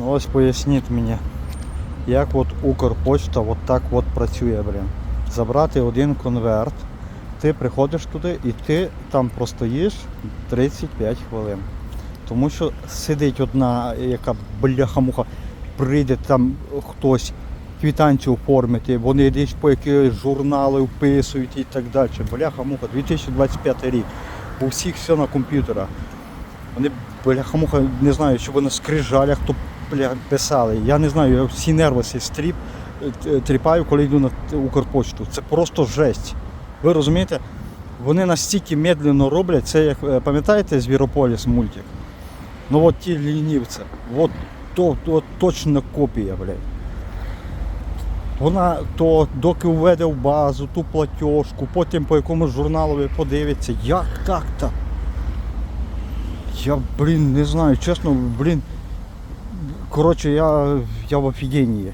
Ну ось поясніть мені, як от Укрпочта от так от працює, блін. Забрати один конверт, ти приходиш туди і ти там простоїш 35 хвилин. Тому що сидить одна, яка бляха-муха, прийде там хтось квитанцію оформити, вони десь по якісь журнали вписують і так далі. Бляха-муха, 2025 рік. У всіх все на комп'ютерах. Вони бляха-муха, не знаю, що вони на скрижалях то писали. Я не знаю, я всі нерви цей стріп е, тріпаю, коли йду на Укрпочту. Це просто жесть. Ви розумієте? Вони настільки медленно роблять, це як е, пам'ятаєте Звірополіс мультик? Ну от ті лінівці, от то, то точно копія, блядь. Вона то доки введе в базу ту платіжку, потім по якомусь журналу подивиться, як так-то? Я, блін, не знаю, чесно, блін. Коротше, я, я в офігенні.